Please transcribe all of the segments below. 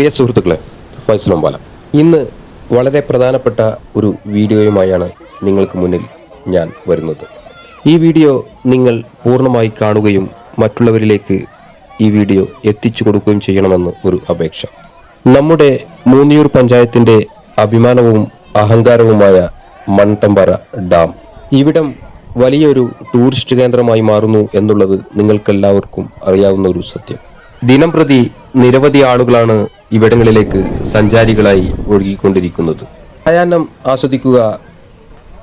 പ്രിയ സുഹൃത്തുക്കളെ അമ്പാല. ഇന്ന് വളരെ പ്രധാനപ്പെട്ട ഒരു വീഡിയോയുമായാണ് നിങ്ങൾക്ക് മുന്നിൽ ഞാൻ വരുന്നത്. ഈ വീഡിയോ നിങ്ങൾ പൂർണമായി കാണുകയും മറ്റുള്ളവരിലേക്ക് ഈ വീഡിയോ എത്തിച്ചു കൊടുക്കുകയും ചെയ്യണമെന്ന് ഒരു അപേക്ഷ. നമ്മുടെ മൂന്നിയൂർ പഞ്ചായത്തിന്റെ അഭിമാനവും അഹങ്കാരവുമായ മൺടമ്പാറ ഡാം. ഇവിടം വലിയൊരു ടൂറിസ്റ്റ് കേന്ദ്രമായി മാറുന്നു എന്നുള്ളത് നിങ്ങൾക്കെല്ലാവർക്കും അറിയാവുന്ന ഒരു സത്യം. ദിനം പ്രതി നിരവധി ആളുകളാണ് ഇവിടങ്ങളിലേക്ക് സഞ്ചാരികളായി ഒഴുകിക്കൊണ്ടിരിക്കുന്നത്. ആയാനം ആസ്വദിക്കുക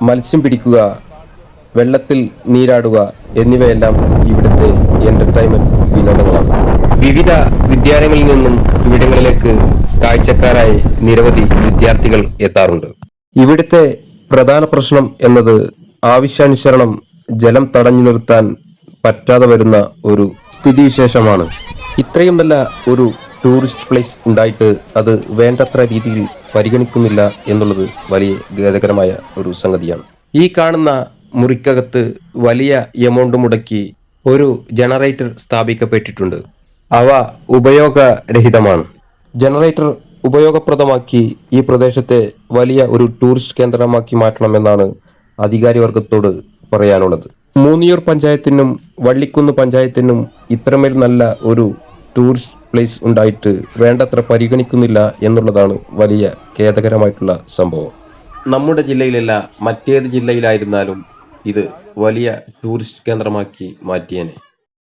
മത്സ്യം പിടിക്കുക വെള്ളത്തിൽ നീരാടുക എന്നിവയെല്ലാം ഇവിടുത്തെ എന്റർടൈൻമെന്റ് വിനോദങ്ങളാണ്. വിവിധ വിദ്യാലയങ്ങളിൽ നിന്നും ഇവിടങ്ങളിലേക്ക് കാഴ്ചക്കാരായി നിരവധി വിദ്യാർത്ഥികൾ എത്താറുണ്ട്. ഇവിടുത്തെ പ്രധാന പ്രശ്നം എന്നത് ആവശ്യാനുസരണം ജലം തടഞ്ഞു നിർത്താൻ പറ്റാതെ വരുന്ന ഒരു സ്ഥിതിവിശേഷമാണ്. ഇത്രയും നല്ല ഒരു ടൂറിസ്റ്റ് പ്ലേസ് ഉണ്ടായിട്ട് അത് വേണ്ടത്ര രീതിയിൽ പരിഗണിക്കുന്നില്ല എന്നുള്ളത് വലിയ ഖേദകരമായ ഒരു സംഗതിയാണ്. ഈ കാണുന്ന മുറിക്കകത്ത് വലിയ എമൗണ്ട് മുടക്കി ഒരു ജനറേറ്റർ സ്ഥാപിക്കപ്പെട്ടിട്ടുണ്ട്. അവ ഉപയോഗരഹിതമാണ്. ജനറേറ്റർ ഉപയോഗപ്രദമാക്കി ഈ പ്രദേശത്തെ വലിയ ഒരു ടൂറിസ്റ്റ് കേന്ദ്രമാക്കി മാറ്റണമെന്നാണ് അധികാരി വർഗത്തോട് പറയാനുള്ളത്. മൂന്നിയൂർ പഞ്ചായത്തിനും വള്ളിക്കുന്ന് പഞ്ചായത്തിനും ഇത്രമേൽ നല്ല ഒരു ടൂറിസ്റ്റ് പ്ലേസ് ഉണ്ടായിട്ട് വേണ്ടത്ര പരിഗണിക്കുന്നില്ല എന്നുള്ളതാണ് വലിയ ഖേദകരമായിട്ടുള്ള സംഭവം. നമ്മുടെ ജില്ലയിലല്ല മറ്റേത് ജില്ലയിലായിരുന്നാലും ഇത് വലിയ ടൂറിസ്റ്റ് കേന്ദ്രമാക്കി മാറ്റിയേനെ.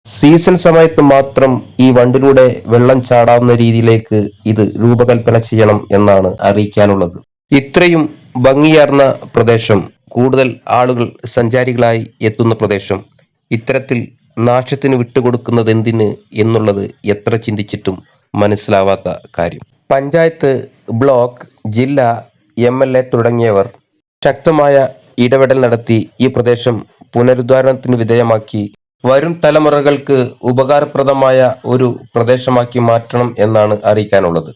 സീസൺ സമയത്ത് മാത്രം ഈ വണ്ടിലൂടെ വെള്ളം ചാടാവുന്ന രീതിയിലേക്ക് ഇത് രൂപകൽപ്പന ചെയ്യണം എന്നാണ് അറിയിക്കാനുള്ളത്. ഇത്രയും ഭംഗിയാർന്ന പ്രദേശം കൂടുതൽ ആളുകൾ സഞ്ചാരികളായി എത്തുന്ന പ്രദേശം ഇത്തരത്തിൽ നാശത്തിന് വിട്ടുകൊടുക്കുന്നത് എന്തിന് എന്നുള്ളത് എത്ര ചിന്തിച്ചിട്ടും മനസ്സിലാവാത്ത കാര്യം. പഞ്ചായത്ത് ബ്ലോക്ക് ജില്ല എം എൽ എ തുടങ്ങിയവർ ശക്തമായ ഇടപെടൽ നടത്തി ഈ പ്രദേശം പുനരുദ്ധാരണത്തിന് വിധേയമാക്കി. വരും തലമുറകൾക്ക് ഉപകാരപ്രദമായ ഒരു പ്രദേശമാക്കി മാറ്റണം എന്നാണ് അറിയിക്കാനുള്ളത്.